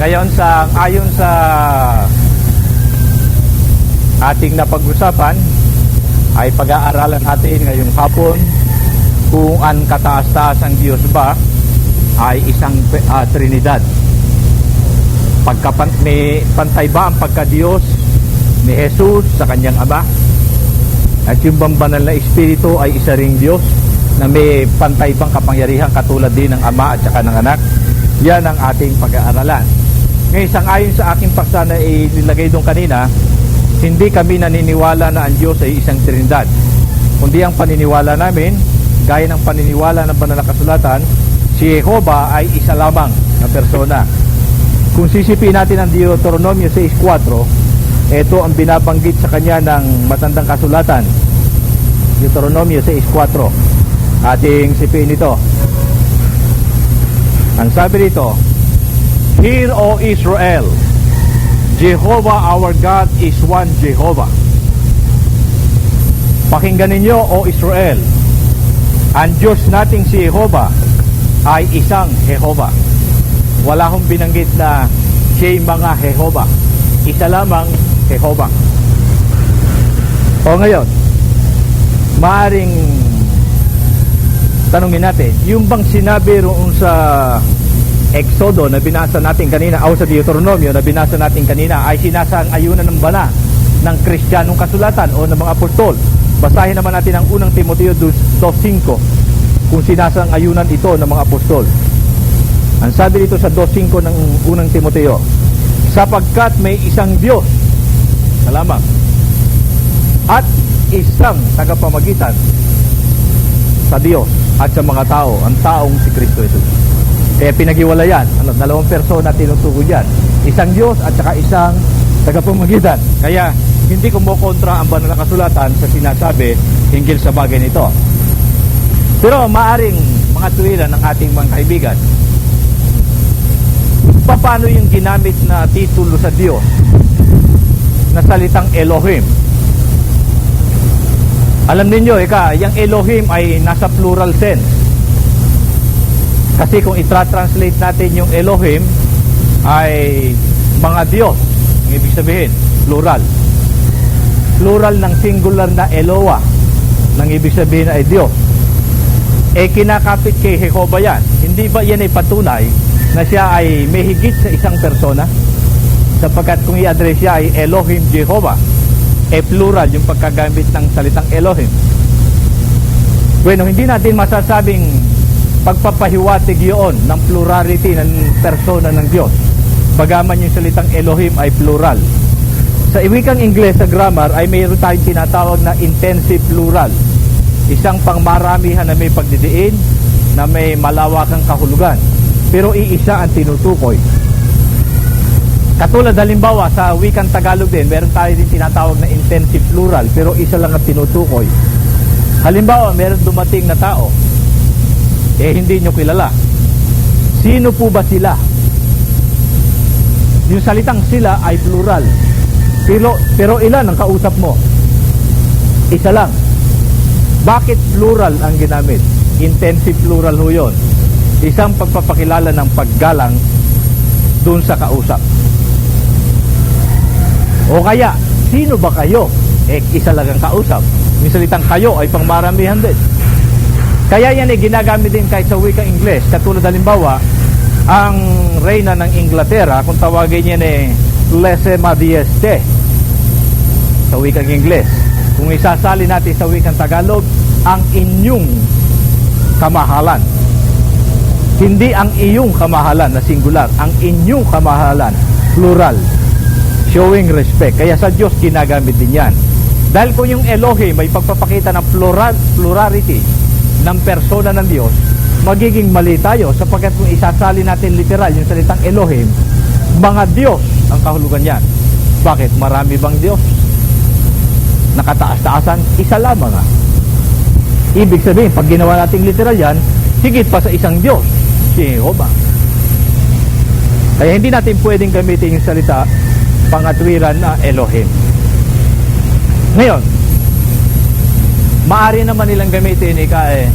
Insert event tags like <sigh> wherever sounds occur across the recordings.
Ngayon sa ayon sa ating napag-usapan ay pag-aaralan natin ngayong hapon kung ang kataas-taas ang Diyos ba ay isang uh, Trinidad. Pagkapan, may pantay ba ang pagka-Diyos ni Jesus sa kanyang Ama? At yung banal na Espiritu ay isa ring Diyos na may pantay bang kapangyarihan katulad din ng Ama at saka ng Anak? Yan ang ating pag-aaralan. Ngayon, isang ayon sa aking paksa na inilagay doon kanina, hindi kami naniniwala na ang Diyos ay isang Trinidad. Kundi ang paniniwala namin, gaya ng paniniwala ng banal na kasulatan, si Jehovah ay isa lamang na persona. Kung sisipin natin ang Deuteronomio 6.4, ito ang binabanggit sa kanya ng matandang kasulatan. Deuteronomio 6.4. Ating sipin ito. Ang sabi dito, Hear, O Israel, Jehovah our God is one Jehovah. Pakinggan ninyo, O Israel, ang Diyos nating si Jehovah ay isang Jehovah. Wala hong binanggit na siya'y mga Jehovah. Isa lamang Jehovah. O ngayon, maaring tanungin natin, yung bang sinabi roon sa Exodo na binasa natin kanina, o sa Deuteronomio na binasa natin kanina, ay sinasang ayunan ng bala ng Kristiyanong kasulatan o ng mga apostol. Basahin naman natin ang unang Timoteo 2.5 kung sinasang ayunan ito ng mga apostol. Ang sabi dito sa 2.5 ng unang Timoteo, sapagkat may isang Diyos na lamang at isang tagapamagitan sa Diyos at sa mga tao, ang taong si Kristo Jesus. Kaya pinag-iwalayan, ano, dalawang persona tinutukoy yan. Isang Diyos at saka isang tagapamagitan. Kaya hindi kumukontra ang banal na kasulatan sa sinasabi hinggil sa bagay nito. Pero maaring mga tuwiran ng ating mga kaibigan, paano yung ginamit na titulo sa Diyos na salitang Elohim? Alam ninyo, ika, yung Elohim ay nasa plural sense. Kasi kung itra-translate natin yung Elohim ay mga Diyos. Ang ibig sabihin, plural. Plural ng singular na Eloa. Nang ibig sabihin ay Diyos. Eh kinakapit kay Jehovah yan. Hindi ba yan ay patunay na siya ay may higit sa isang persona? Sapagkat kung i-address siya ay Elohim Jehovah. Eh plural yung pagkagamit ng salitang Elohim. Bueno, hindi natin masasabing pagpapahiwatig yun ng plurality ng persona ng Diyos. Bagaman yung salitang Elohim ay plural. Sa iwikang Ingles sa grammar ay mayroon tayong tinatawag na intensive plural. Isang pangmaramihan na may pagdidiin, na may malawakang kahulugan. Pero iisa ang tinutukoy. Katulad halimbawa sa wikang Tagalog din, meron tayo din tinatawag na intensive plural, pero isa lang ang tinutukoy. Halimbawa, meron dumating na tao, eh hindi nyo kilala. Sino po ba sila? Yung salitang sila ay plural. Pero, pero ilan ang kausap mo? Isa lang. Bakit plural ang ginamit? Intensive plural ho yun. Isang pagpapakilala ng paggalang dun sa kausap. O kaya, sino ba kayo? Eh, isa lang ang kausap. Yung salitang kayo ay pangmaramihan din. Kaya yan ay ginagamit din kahit sa wikang Ingles. Katulad halimbawa, ang reyna ng Inglaterra, kung tawagin yan eh, Lese Madieste sa wikang Ingles. Kung isasali natin sa wikang Tagalog, ang inyong kamahalan. Hindi ang iyong kamahalan na singular, ang inyong kamahalan, plural. Showing respect. Kaya sa Diyos ginagamit din yan. Dahil kung yung Elohim ay pagpapakita ng plural, plurality ng persona ng Diyos, magiging mali tayo sapagkat kung isasali natin literal yung salitang Elohim, mga Diyos ang kahulugan yan. Bakit? Marami bang Diyos? Nakataas-taasan? Isa lamang ah. Ibig sabihin, pag ginawa nating literal yan, higit pa sa isang Diyos, si Jehovah. Kaya hindi natin pwedeng gamitin yung salita pangatwiran na Elohim. Ngayon, maari naman nilang gamitin ika eh,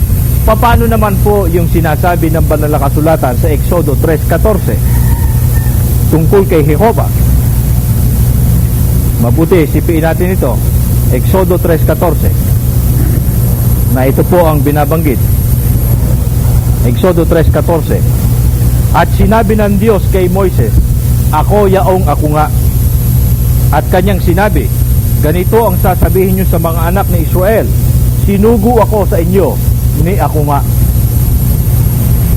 paano naman po yung sinasabi ng banal na kasulatan sa Exodo 3.14? tungkol kay Jehovah. Mabuti, sipiin natin ito. Exodo 3.14 na ito po ang binabanggit. Exodo 3.14 At sinabi ng Diyos kay Moises, Ako yaong ako nga. At kanyang sinabi, Ganito ang sasabihin nyo sa mga anak ni Israel, Sinugo ako sa inyo, ni ako nga.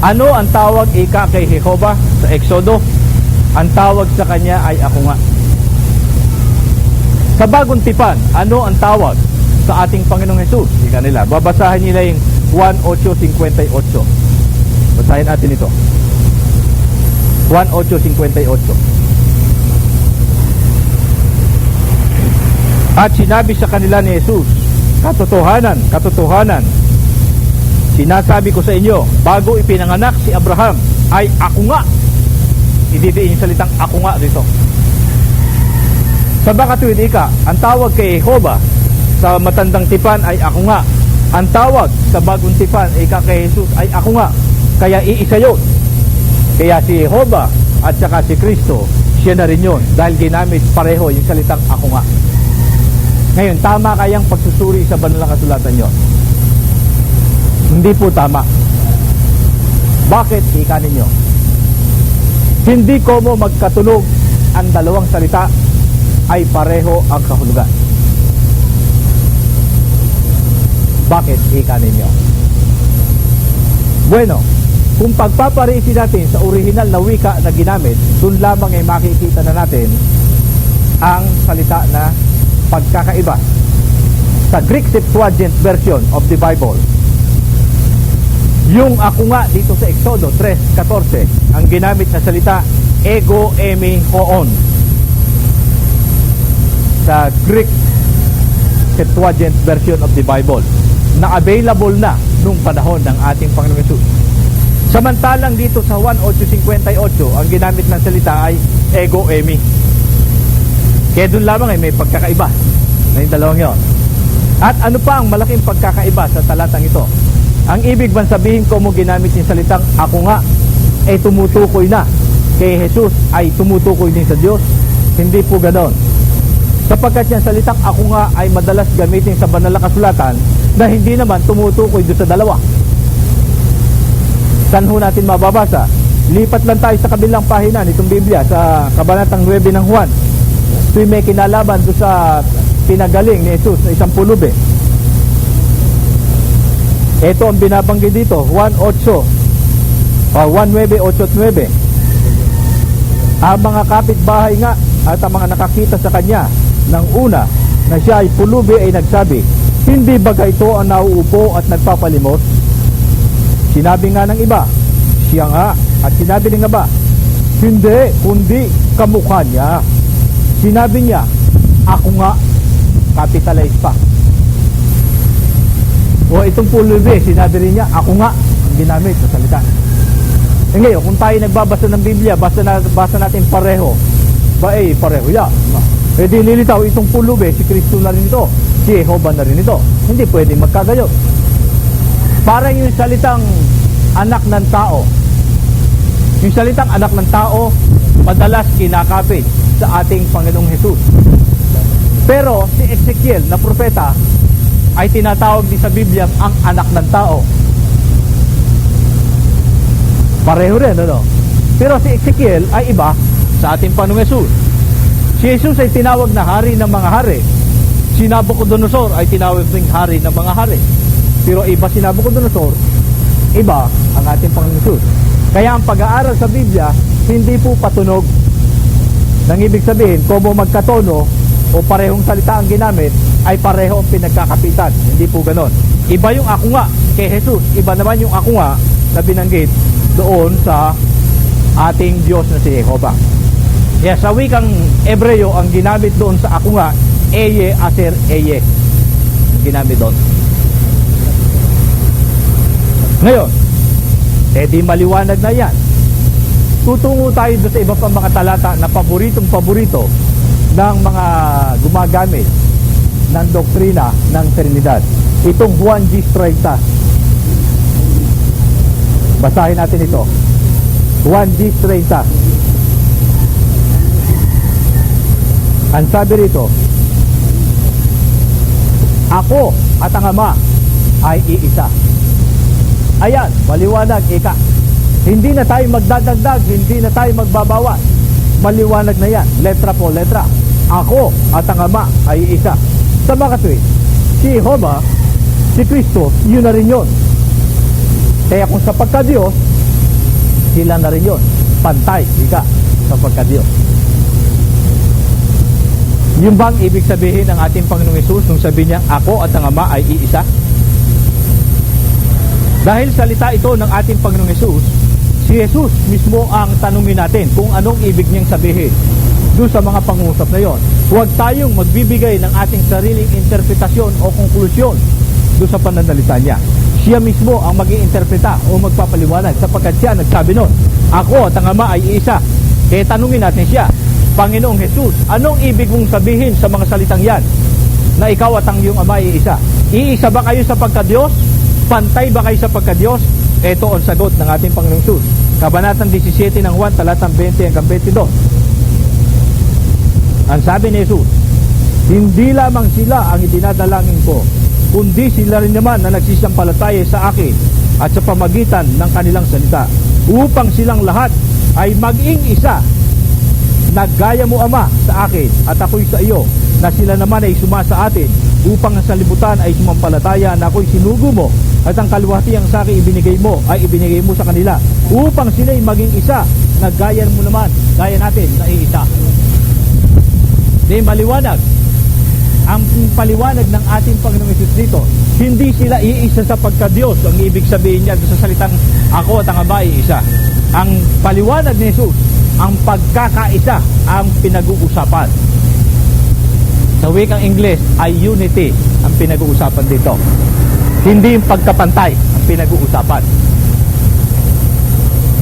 Ano ang tawag ika kay Jehovah sa Exodo? Ang tawag sa kanya ay ako nga. Sa bagong tipan, ano ang tawag sa ating Panginoong Hesus? Ika nila. Babasahin nila yung 1.8.58. Basahin natin ito. 1.8.58. At sinabi sa kanila ni Jesus, Katotohanan, katotohanan, sinasabi ko sa inyo, bago ipinanganak si Abraham, ay ako nga. Ididiin yung salitang ako nga dito. Sa bakatuwid ika, ang tawag kay Jehovah sa matandang tipan ay ako nga. Ang tawag sa bagong tipan ika kay Jesus ay ako nga. Kaya iisa yun. Kaya si Jehovah at saka si Kristo, siya na rin yun. Dahil ginamit pareho yung salitang ako nga. Ngayon, tama kayang pagsusuri sa banal na kasulatan nyo? Hindi po tama. Bakit ika ninyo? Hindi ko mo magkatulog ang dalawang salita ay pareho ang kahulugan. Bakit ika ninyo? Bueno, kung pagpaparisin natin sa original na wika na ginamit, dun lamang ay makikita na natin ang salita na pagkakaiba. Sa Greek Septuagint version of the Bible, yung ako nga dito sa Exodo 3.14, ang ginamit na salita, ego emi hoon. Sa Greek Septuagint version of the Bible, na available na nung panahon ng ating Panginoong Yesus. Samantalang dito sa 1.858, ang ginamit ng salita ay ego emi. Kaya doon lamang ay may pagkakaiba na yung dalawang yon. At ano pa ang malaking pagkakaiba sa talatang ito? Ang ibig bang sabihin ko mo ginamit yung salitang ako nga ay tumutukoy na kay Jesus ay tumutukoy din sa Diyos? Hindi po ganon. Sapagkat yung salitang ako nga ay madalas gamitin sa banal na kasulatan na hindi naman tumutukoy doon sa dalawa. Saan ho natin mababasa? Lipat lang tayo sa kabilang pahina nitong Biblia sa Kabanatang 9 ng Juan. Ito'y may kinalaban doon sa pinagaling ni Jesus na isang pulube. Ito ang binabanggit dito, 1.8 o 1.9.8.9. Ang mga kapitbahay nga at ang mga nakakita sa kanya ng una na siya ay pulubi ay nagsabi, Hindi baga ito ang nauupo at nagpapalimos? Sinabi nga ng iba, siya nga. At sinabi ng iba, hindi, kundi kamukha niya. Sinabi niya, ako nga, capitalize pa. O itong pulubi, sinabi rin niya, ako nga, ang ginamit sa salita. E ngayon, kung tayo nagbabasa ng Biblia, basta, na, basa natin pareho, ba eh, pareho ya. E di nilitaw, itong pulubi, si Kristo na rin ito, si Jehovah na rin ito. Hindi pwede magkagayo. Parang yung salitang anak ng tao. Yung salitang anak ng tao, madalas kinakapit sa ating Panginoong Hesus. Pero si Ezekiel na propeta ay tinatawag din sa Biblia ang anak ng tao. Pareho rin, ano? Pero si Ezekiel ay iba sa ating Panginoong Hesus. Si Jesus ay tinawag na hari ng mga hari. Si Nabucodonosor ay tinawag ding hari ng mga hari. Pero iba si Nabucodonosor, iba ang ating Panginoong Hesus. Kaya ang pag-aaral sa Biblia, hindi po patunog. Nang ibig sabihin, kung mo magkatono o parehong salita ang ginamit, ay pareho ang pinagkakapitan. Hindi po ganon. Iba yung ako nga kay Jesus. Iba naman yung ako nga na binanggit doon sa ating Diyos na si Jehovah. Yes, sa wikang Ebreo, ang ginamit doon sa ako nga, eye aser eye. Ang ginamit doon. Ngayon, eh di maliwanag na yan. Tutungo tayo doon sa iba pang mga talata na paboritong paborito ng mga gumagamit ng doktrina ng Trinidad. Itong Juan G. Straitas. Basahin natin ito. Juan G. Straitas. Ang sabi rito, Ako at ang Ama ay iisa. Ayan, maliwanag, ika. Hindi na tayo magdadagdag, hindi na tayo magbabawas. Maliwanag na yan, letra po letra. Ako at ang Ama ay isa. Sa mga katwid, si Jehovah, si Kristo, yun na rin yun. Kaya kung sa pagka-Diyos, sila na rin yun. Pantay, ika, sa pagka-Diyos. Yung bang ibig sabihin ng ating Panginoong Yesus nung sabi niya, Ako at ang Ama ay iisa? Dahil salita ito ng ating Panginoong Yesus, si Jesus mismo ang tanungin natin kung anong ibig niyang sabihin doon sa mga pangusap na yon. Huwag tayong magbibigay ng ating sariling interpretasyon o konklusyon doon sa pananalita niya. Siya mismo ang mag interpreta o magpapaliwanag sapagkat siya nagsabi nun, Ako at ang Ama ay isa. Kaya tanungin natin siya, Panginoong Jesus, anong ibig mong sabihin sa mga salitang yan? Na ikaw at ang iyong Ama ay isa. Iisa ba kayo sa pagka-Diyos? Pantay ba kayo sa pagka-Diyos? Ito ang sagot ng ating Panginoong Jesus. Kabanatang 17 ng 1, talatang 20 hanggang 22. Ang sabi ni Jesus, hindi lamang sila ang idinadalangin ko, kundi sila rin naman na nagsisampalataya sa akin at sa pamagitan ng kanilang salita, upang silang lahat ay maging isa Naggaya mo Ama sa akin at ako'y sa iyo na sila naman ay suma sa atin upang ang salibutan ay sumampalataya na ako'y sinugo mo at ang kaluwatiang sa akin ibinigay mo ay ibinigay mo sa kanila upang sila ay maging isa Naggaya mo naman gaya natin na iisa. Di maliwanag ang paliwanag ng ating Panginoong Isus dito hindi sila iisa sa pagka-Diyos ang ibig sabihin niya sa salitang ako at ang Ama ay isa. Ang paliwanag ni Jesus ang pagkakaisa ang pinag-uusapan. Sa wikang English ay unity ang pinag-uusapan dito. Hindi yung pagkapantay ang pinag-uusapan.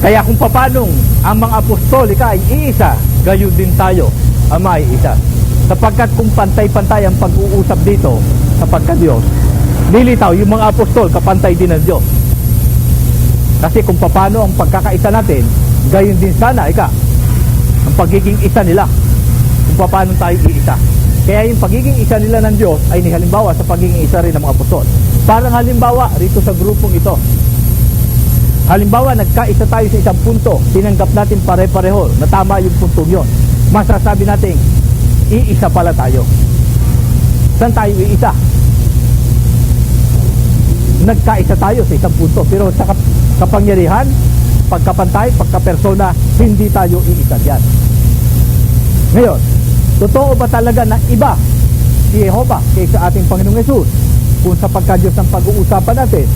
Kaya kung papanong ang mga apostolika ay iisa, gayon din tayo, ama ay isa. Sapagkat kung pantay-pantay ang pag-uusap dito sa pagka-Diyos, lilitaw yung mga apostol kapantay din ng Diyos. Kasi kung paano ang pagkakaisa natin, gayon din sana, ika, ang pagiging isa nila kung paano tayo iisa. Kaya yung pagiging isa nila ng Diyos ay nihalimbawa sa pagiging isa rin ng mga apostol. Parang halimbawa rito sa grupong ito. Halimbawa, nagkaisa tayo sa isang punto, tinanggap natin pare-pareho na tama yung puntong yon. Masasabi natin, iisa pala tayo. Saan tayo iisa? Nagkaisa tayo sa isang punto, pero sa kap- kapangyarihan, pagkapantay, pagkapersona, hindi tayo iisa diyan. Ngayon, totoo ba talaga na iba si Jehovah kaysa ating Panginoong Yesus? Kung sa pagka-Diyos ang pag-uusapan natin,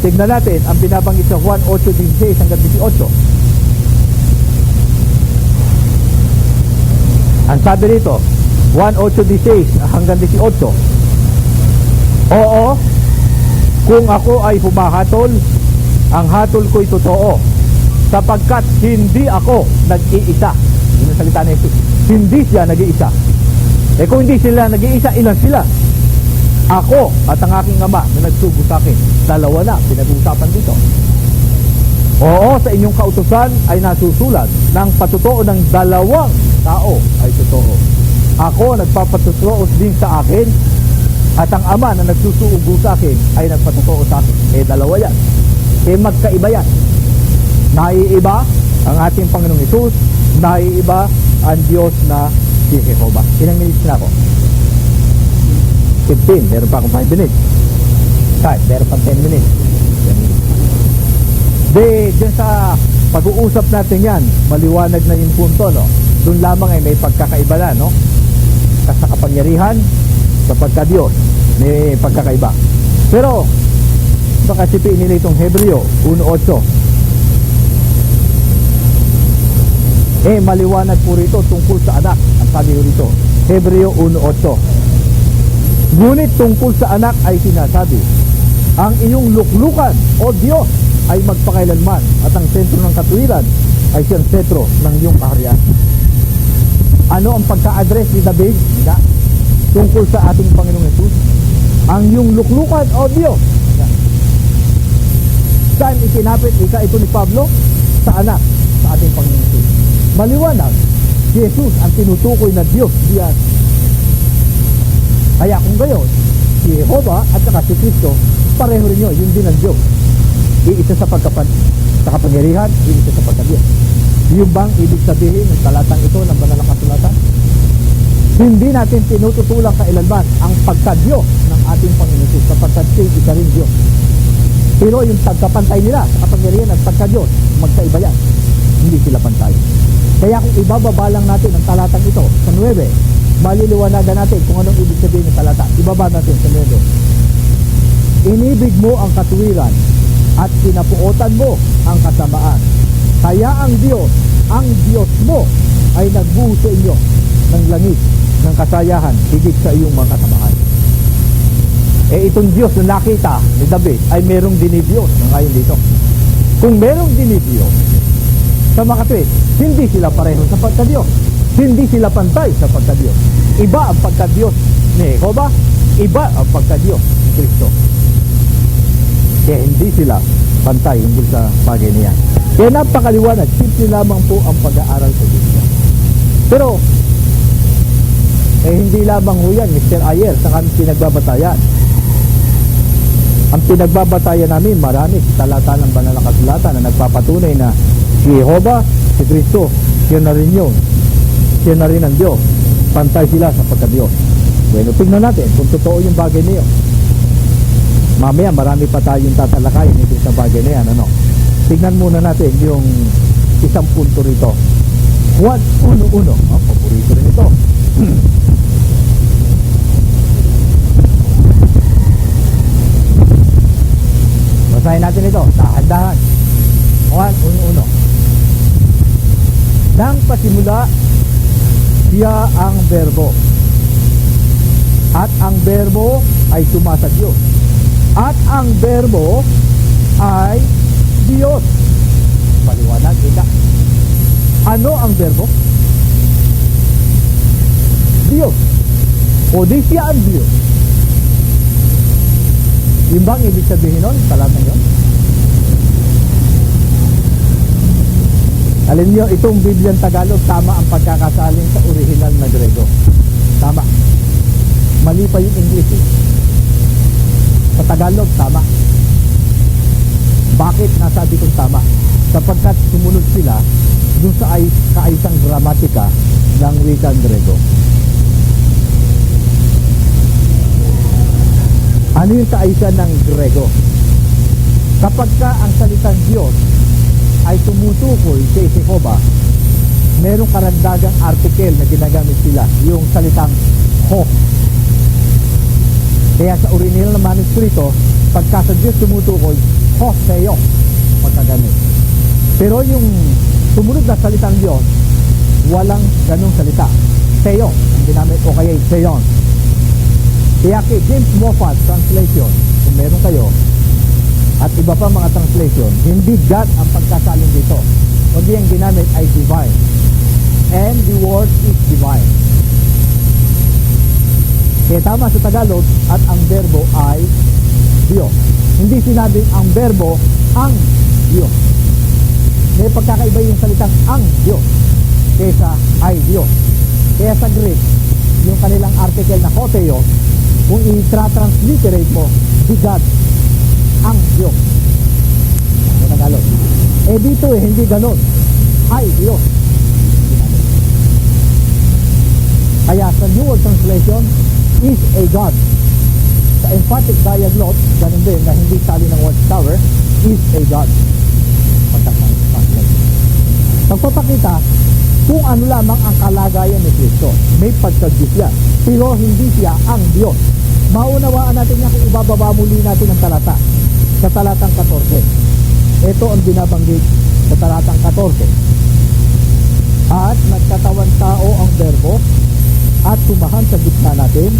tignan natin ang binabanggit sa Juan 8.16 hanggang 18. Ang sabi rito, 1.8.16 hanggang 18. Oo, kung ako ay humahatol, ang hatol ko'y totoo sapagkat hindi ako nag-iisa. Ang salita ni Jesus. Hindi siya nag-iisa. Eh kung hindi sila nag-iisa, ilan sila? Ako at ang aking ama na nagsugo sa akin. Dalawa na, pinag-uusapan dito. Oo, sa inyong kautusan ay nasusulat ng patutuo ng dalawang tao ay totoo. Ako nagpapatutuo din sa akin at ang ama na nagsusugo sa akin ay nagpatutuo sa akin. Eh, dalawa yan. Eh, magkaiba yan. Naiiba ang ating Panginoong Isus, naiiba ang Diyos na si Jehovah. Ilang minutes na ako? 15. Meron pa akong 5 minutes. Kahit, meron pa 10 minutes. 10 minutes. Di, dyan sa pag-uusap natin yan, maliwanag na yung punto, no? Doon lamang ay may pagkakaiba na, no? Sa kapangyarihan, sa pagka-Diyos, may pagkakaiba. Pero, baka sipiin nila itong Hebreo 1.8 Eh, maliwanag po rito tungkol sa anak. Ang sabi ko rito, Hebreo 1.8. Ngunit tungkol sa anak ay sinasabi, ang iyong luklukan o Diyos ay magpakailanman at ang sentro ng katuwiran ay siyang sentro ng iyong kaharian. Ano ang pagka-address ni David? Hindi. Tungkol sa ating Panginoong Yesus. Ang iyong luklukan o Diyos. Saan ikinapit ika ito ni Pablo? Sa anak, sa ating Panginoong Yesus. Maliwanag, si Jesus ang tinutukoy na Diyos diyan. Kaya kung gayon, si Jehovah at saka si Kristo, pareho rin yun, yun din ang Diyos. Iisa sa pagkapan sa kapangyarihan, iisa sa pagkadiyos. Yung bang ibig sabihin ng talatang ito ng banal na kasulatan? Hindi natin tinututulang kailanman ang pagkadiyos ng ating Panginoon sapagkat siya isa rin Diyos. Pero yung pagkapantay nila sa kapangyarihan at pagkadiyos, magkaiba yan. Hindi sila pantay. Kaya kung ibababa lang natin ang talatang ito sa 9, maliliwanagan natin kung anong ibig sabihin ng talata. Ibaba natin sa 9. Inibig mo ang katuwiran at kinapuotan mo ang kasamaan. Kaya ang Diyos, ang Diyos mo ay nagbuo sa inyo ng langit, ng kasayahan, higit sa iyong mga kasamaan. Eh itong Diyos na nakita ni David ay merong dinibiyos na ngayon dito. Kung merong dinibiyos sa mga katuwid, hindi sila pareho sa pagkadiyos. Hindi sila pantay sa pagkadiyos. Iba ang pagkadiyos ni Jehovah, iba ang pagkadiyos ni Kristo. Kaya hindi sila pantay hindi sa bagay niya. Kaya napakaliwanag, simple lamang po ang pag-aaral sa Biblia. Pero, eh hindi lamang ho yan, Mr. Ayer, sa kami pinagbabatayan. Ang pinagbabatayan namin, marami talata ng banal na kasulatan na nagpapatunay na si Jehovah, si Kristo, siya na rin yun. Siya na rin ang Diyos. Pantay sila sa pagka-Diyos. Bueno, tingnan natin kung totoo yung bagay niyo. Mamaya marami pa tayong tatalakayin ito sa bagay na yan. Ano? Tingnan muna natin yung isang punto rito. Juan 1.1. Oh, paborito rin ito. <clears throat> Basahin natin ito. Dahan-dahan. Juan 1.1. Nang pasimula, siya ang berbo. At ang berbo ay sumasa Diyos. At ang berbo ay Diyos. Paliwanag, ika. Ano ang berbo? Diyos. O di siya ang Diyos. Yung bang ibig sabihin nun? Talatang yun? Alam niyo, itong Bibliang Tagalog, tama ang pagkakasaling sa original na Grego. Tama. Mali pa yung English eh. Sa Tagalog, tama. Bakit nasabi kong tama? Sapagkat sumunod sila dun sa ay, kaisang gramatika ng wikang Grego. Ano yung kaisa ng Grego? Kapag ka ang salitang Diyos ay tumutukoy kay Jehovah, merong karagdagang article na ginagamit sila, yung salitang Ho. Kaya sa original na manuskrito, pagka sa Diyos tumutukoy, Ho Seo, pagkagamit. Pero yung sumunod na salitang Diyos, walang ganong salita. Seo, ang ginamit, o kaya Seon. Kaya kay James Moffat translation, kung meron kayo, at iba pa mga translation, hindi God ang pagkasalin dito. Kundi ang ginamit ay divine. And the word is divine. Kaya tama sa Tagalog, at ang verbo ay Diyos. Hindi sinabing ang verbo ang Diyos. May pagkakaiba yung salitang ang Diyos kaysa ay Diyos. Kaya sa Greek, yung kanilang article na koteo, kung i-transliterate mo, si God, ang Diyos. Sa Tagalog. Eh dito eh, hindi ganon. Ay Diyos. Kaya sa New World Translation, is a God. Sa emphatic diaglot, ganun din na hindi sali ng watchtower, is a God. Pagpapakita kung ano lamang ang kalagayan ni Kristo. May pagka-Diyos yan. Pero hindi siya ang Diyos. Maunawaan natin niya kung ibababa muli natin ang talata sa talatang 14. Ito ang binabanggit sa talatang 14. At nagkatawan tao ang berbo at tumahan sa gitna natin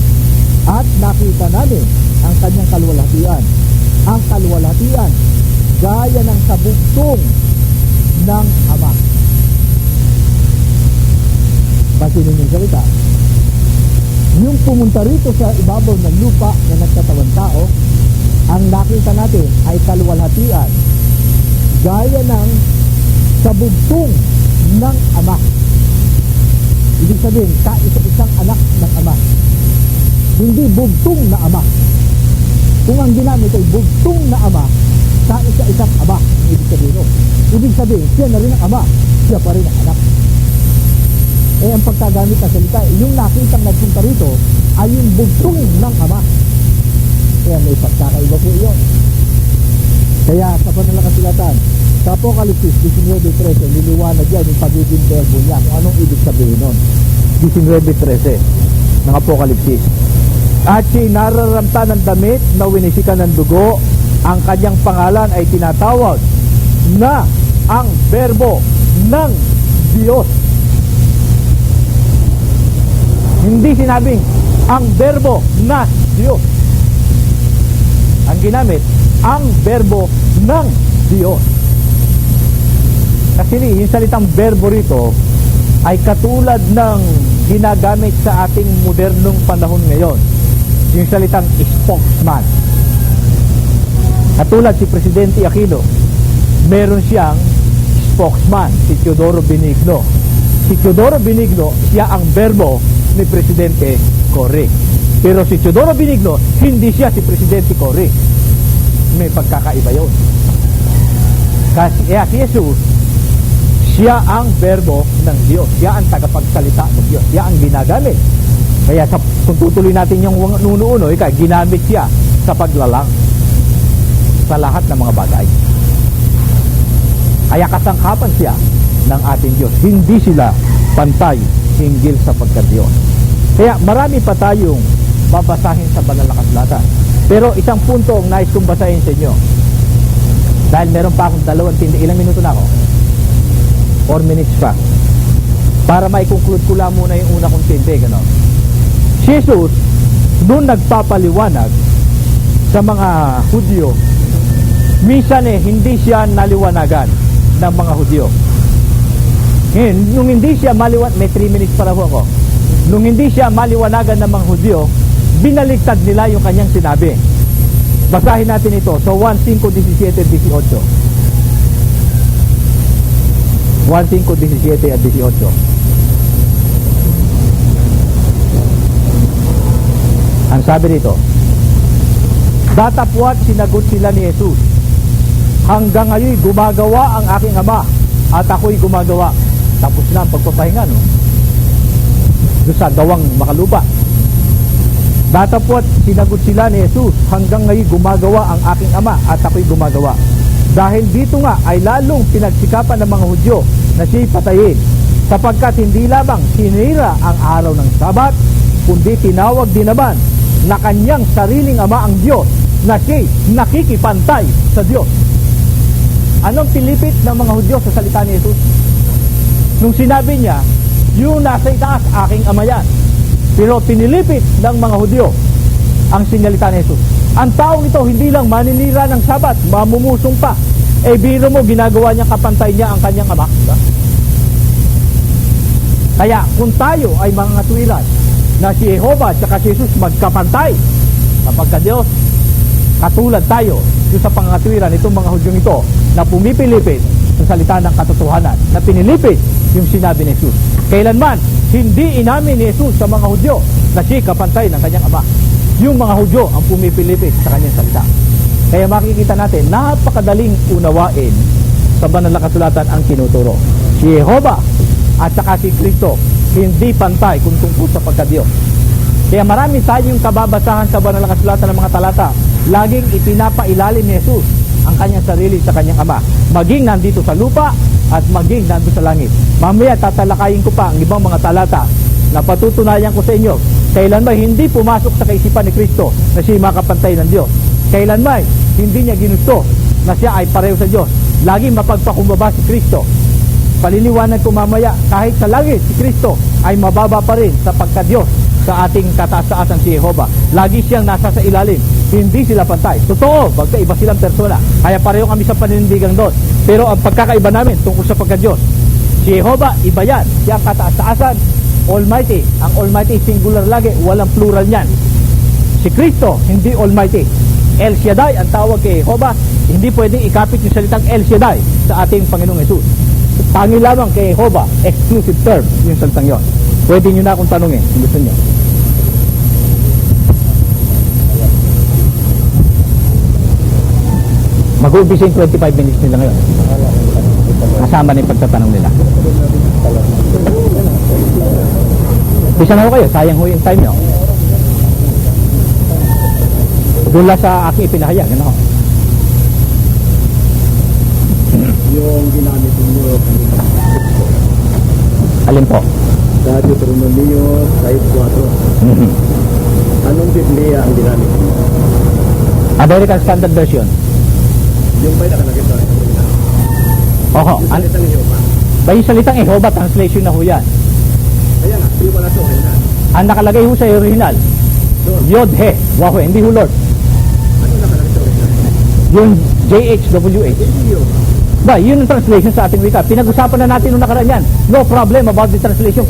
at nakita namin ang kanyang kalwalhatian. Ang kalwalhatian gaya ng sabugtong ng Ama. Basin ninyo yung salita. Yung pumunta rito sa ibabaw ng lupa na nagkatawan tao, ang nakita natin ay kalwalhatian gaya ng sabugtong ng Ama. Ibig sabihin, kaisa-isang anak ng ama. Hindi bugtong na ama. Kung ang ginamit ay bugtong na ama, kaisa-isang ama ibig sabihin nun. Ibig sabihin, siya na rin ang ama, siya pa rin ang anak. Eh, ang pagkagamit ng salita, yung nakitang nagpunta rito ay yung bugtong ng ama. Kaya may pagkakaiba po yun. Kaya sa panalakasilatan, sa Apokalipsis 19.13, liliwanag yan yung pagiging verbo niya, kung anong ibig sabihin nun. 19.13 ng Apokalipsis. At si nararamta ng damit na winisikan ng dugo, ang kanyang pangalan ay tinatawag na ang berbo ng Diyos. Hindi sinabing ang berbo na Diyos. Ang ginamit, ang berbo ng Diyos. Kasi yung salitang berbo rito ay katulad ng ginagamit sa ating modernong panahon ngayon. Yung salitang spokesman. Katulad si Presidente Aquino, meron siyang spokesman, si Teodoro Benigno. Si Teodoro Benigno, siya ang berbo ni Presidente Cory. Pero si Teodoro Benigno, hindi siya si Presidente Cory. May pagkakaiba yun. Kasi eh, si Jesus, siya ang berbo ng Diyos. Siya ang tagapagsalita ng Diyos. Siya ang ginagamit. Kaya sa, kung tutuloy natin yung nuno-uno, ika, ginamit siya sa paglalang sa lahat ng mga bagay. Kaya kasangkapan siya ng ating Diyos. Hindi sila pantay hinggil sa pagka-Diyos. Kaya marami pa tayong babasahin sa banal na. Pero isang punto ang nais kong basahin sa inyo. Dahil meron pa akong dalawang tindi. Ilang minuto na ako? 4 minutes pa. Para mai-conclude ko lang muna yung una kong tindi. Ganon. Jesus, doon nagpapaliwanag sa mga Hudyo, minsan eh, hindi siya naliwanagan ng mga Hudyo. Ngayon, nung hindi siya maliwan, may 3 minutes para ho ako. Nung hindi siya maliwanagan ng mga Hudyo, binaliktad nila yung kanyang sinabi. Basahin natin ito. So 1, 5, 17, 18. 1, 5, 17 at 18. Ang sabi dito, Datapwat sinagot sila ni Jesus, Hanggang ngayon gumagawa ang aking ama at ako'y gumagawa. Tapos na ang pagpapahinga, no? Doon sa gawang makaluba. Datapwat sinagot sila ni Jesus, Hanggang ngayon gumagawa ang aking ama at ako'y gumagawa. Dahil dito nga ay lalong pinagsikapan ng mga Hudyo na siya'y patayin sapagkat hindi lamang sinira ang araw ng Sabat kundi tinawag din naman na kanyang sariling ama ang Diyos na siya'y nakikipantay sa Diyos. Anong pilipit ng mga Hudyo sa salita ni Jesus? Nung sinabi niya, yung nasa itaas, aking ama yan. Pero pinilipit ng mga Hudyo ang sinalita ni Jesus. Ang taong ito hindi lang maninira ng sabat, mamumusong pa. Eh biro mo, ginagawa niya kapantay niya ang kanyang ama. Diba? Kaya kung tayo ay mga tuwilan na si Jehovah at si Jesus magkapantay kapag ka Diyos, katulad tayo sa pangatuwiran itong mga hudyong ito na pumipilipit sa salita ng katotohanan na pinilipit yung sinabi ni Jesus. Kailanman, hindi inamin ni Jesus sa mga hudyo na siya kapantay ng kanyang ama. Yung mga hudyo ang pumipilipit sa kanyang salita. Kaya makikita natin, napakadaling unawain sa banal na kasulatan ang tinuturo. Si Jehovah at saka si Kristo hindi pantay kung tungkol sa pagka-Diyos. Kaya marami tayong kababasahan sa banal na kasulatan ng mga talata. Laging ipinapailalim ni Jesus ang kanyang sarili sa kanyang ama. Maging nandito sa lupa at maging nandito sa langit. Mamaya tatalakayin ko pa ang ibang mga talata na patutunayan ko sa inyo kailan ba hindi pumasok sa kaisipan ni Kristo na siya makapantay ng Diyos. Kailan ba hindi niya ginusto na siya ay pareho sa Diyos. Laging mapagpakumbaba si Kristo. Paliliwanag ko mamaya kahit sa langit si Kristo ay mababa pa rin sa pagka-Diyos sa ating kataas-taasan si Jehovah. Lagi siyang nasa sa ilalim. Hindi sila pantay. Totoo, magkaiba silang persona. Kaya pareho kami sa panindigang doon. Pero ang pagkakaiba namin tungkol sa pagka-Diyos, si Jehovah, iba yan. Siya ang kataas-taasan, Almighty. Ang Almighty singular lagi, walang plural niyan. Si Kristo, hindi Almighty. El Shaddai ang tawag kay Jehovah, hindi pwedeng ikapit yung salitang El Shaddai sa ating Panginoong Jesus. Tangi kay Jehovah, exclusive term yung salitang yon. Pwede nyo na akong tanongin kung gusto nyo. Mag-uumpisa yung 25 minutes nila ngayon. Kasama na yung pagtatanong nila. Bisa na ho kayo, sayang ho yung time nyo. Lang sa aking ipinahayag, ano ho? yung ginamit kanina Alin po? Deuteronomio 5.4. Mhm. Anong Biblia ang ginamit ninyo? American Standard Version. Yung ba nakalagay sa original? Oho, Yung an- salita ng Jehovah. ba yung salitang Ehova, translation na ho yan. Kaya nga, di wala sa original. Ang nakalagay ho sa original, Doon, Yod He, Wahwe, hindi ho Lord. ano nakalagay sa original? Yung JHWH. Hindi. Ba, yun ang translation sa ating wika. Pinag-usapan na natin nung nakaraan yan. No problem about the translation.